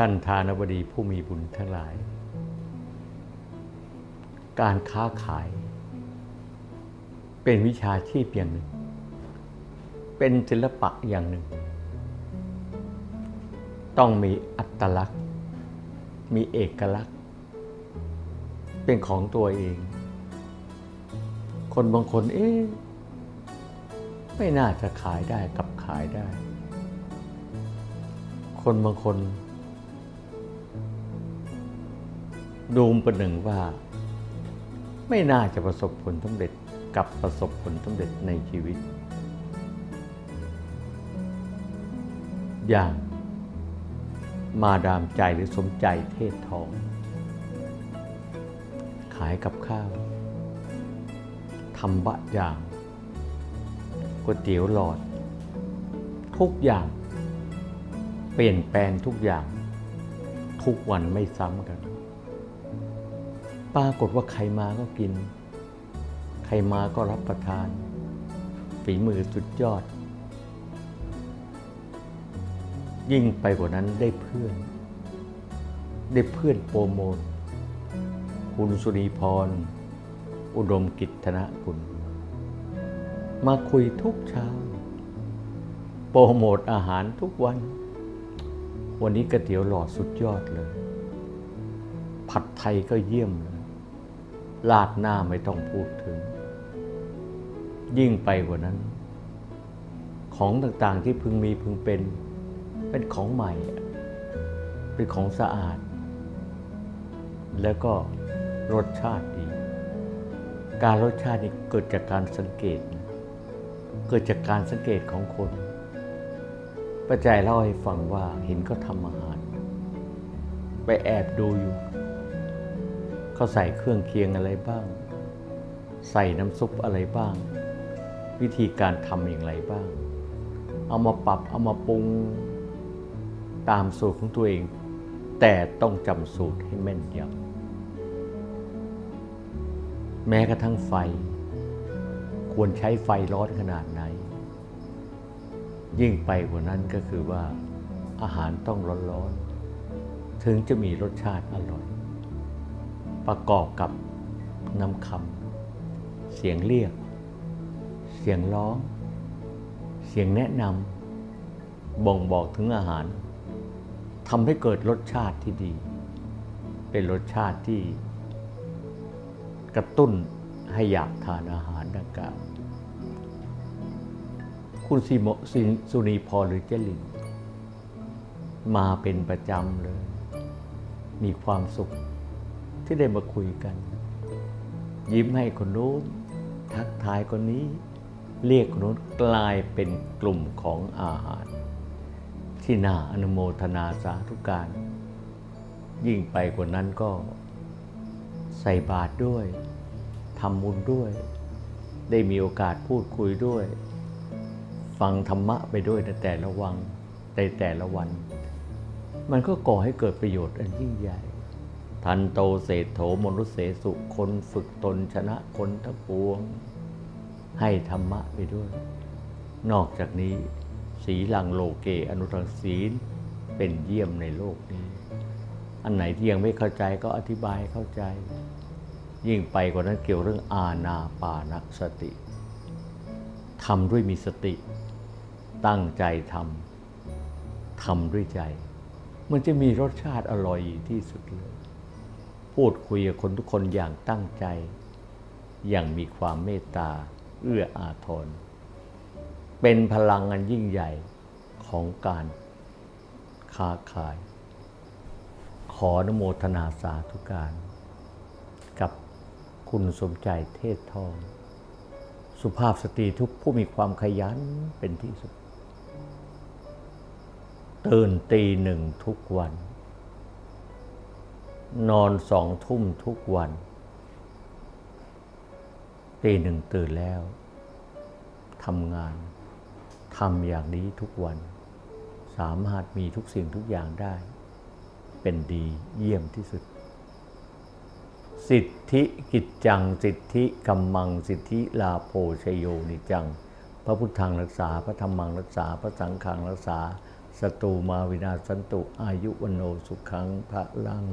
ท่านทานบดีผู้มีบุญทั้งหลาย การค้าขาย เป็นวิชาชีพอย่างหนึ่ง เป็นศิลปะอย่างหนึ่ง ต้องมีอัตลักษณ์ มีเอกลักษณ์ เป็นของตัวเอง คนบางคน เอ๊ะไม่น่าจะขายได้กับขายได้ คนบางคน ดูประหนึ่งว่า ไม่น่าจะประสบผลสำเร็จกับประสบผลสำเร็จในชีวิต อย่างมาดามใจหรือสมใจเทศทอง ขายกับข้าวทำบะอย่างก๋วยเตี๋ยวหลอด ทุกอย่าง เปลี่ยนแปลงทุกอย่าง ทุกวันไม่ซ้ำกัน ปรากฏว่าใครมาก็กิน ใครมาก็รับประทาน ฝีมือสุดยอด ยิ่งไปกว่านั้นได้เพื่อน ได้เพื่อนโปรโมทคุณสุนีพร อุดมกิจธนกุล มาคุยทุกเช้า โปรโมทอาหารทุกวัน วันนี้ก๋วยเตี๋ยวหลอดสุดยอดเลย ผัดไทยก็เยี่ยมเลย ลาดหน้าไม่ต้องพูดถึง ยิ่งไปกว่านั้น ของต่างๆที่พึงมีพึงเป็น เป็นของใหม่ เป็นของสะอาด แล้วก็รสชาติดี การรสชาตินี่เกิดจากการสังเกต เกิดจากการสังเกตของคนป้าใจเล่าให้ฟังว่าเห็นเขาทำอาหาร ไปแอบดูอยู่ เขาใส่เครื่องเคียงอะไรบ้าง ใส่น้ำซุปอะไรบ้าง วิธีการทำอย่างไรบ้าง เอามาปรับเอามาปรุงตามสูตรของตัวเอง แต่ต้องจำสูตรให้แม่นยำแม้กระทั่งไฟ ควรใช้ไฟร้อนขนาดไหน ยิ่งไปกว่านั้นก็คือว่าอาหารต้องร้อนๆ ถึงจะมีรสชาติอร่อย ประกอบกับน้ำคำเสียงเรียก เสียงร้อง เสียงแนะนำบ่งบอกถึงอาหารทำให้เกิดรสชาติที่ดี เป็นรสชาติที่ กระตุ้นให้อยากทานอาหารดังกล่าวคุณซีโมซิสุนีพรหรือเจลินมาเป็นประจำเลย มีความสุข ที่ได้มาคุยกัน ยิ้มให้คนนู้นทักทายคนนี้ เรียกคนนู้นกลายเป็นกลุ่มของอาหาร ที่น่าอนุโมทนาสาธุการ ยิ่งไปกว่านั้นก็ใส่บาตรด้วยทำบุญด้วย ได้มีโอกาสพูดคุยด้วย ฟังธรรมะไปด้วยในแต่ละวังในแต่ละวัน มันก็ก่อให้เกิดประโยชน์อันยิ่งใหญ่ ทันโตเศรษโถมนุษเสสุคนฝึกตนชนะคนทั้งปวง ให้ธรรมะไปด้วย นอกจากนี้ สีลังโลเกอนุรังศีลเป็นเยี่ยมในโลกนี้ อันไหนที่ยังไม่เข้าใจก็อธิบายเข้าใจ ยิ่งไปกว่านั้นเกี่ยวเรื่องอาณาปานสติทำด้วยมีสติ ตั้งใจทำทำด้วยใจ มันจะมีรสชาติอร่อยที่สุดเลย พูดคุยกับคนทุกคนอย่างตั้งใจ อย่างมีความเมตตา เอื้ออาทร เป็นพลังอันยิ่งใหญ่ของการค้าขาย ขอนโมทนาสาธุการ กับคุณสมใจเทศทอง สุภาพสตรีทุกผู้มีความขยันเป็นที่สุดตื่นตีหนึ่งทุกวัน นอนสองทุ่มทุกวันตีหนึ่งตื่นแล้วทำงานทำอย่างนี้ทุกวัน สามารถมีทุกสิ่งทุกอย่างได้ เป็นดีเยี่ยมที่สุด สิทธิกิจจัง สิทธิกัมมัง สิทธิลาโภชโยนิจัง พระพุทธังรักษา พระธรรมังรักษา พระสังฆังรักษาสตูมาวินาสันตุอายุวโนสุขังพระลัง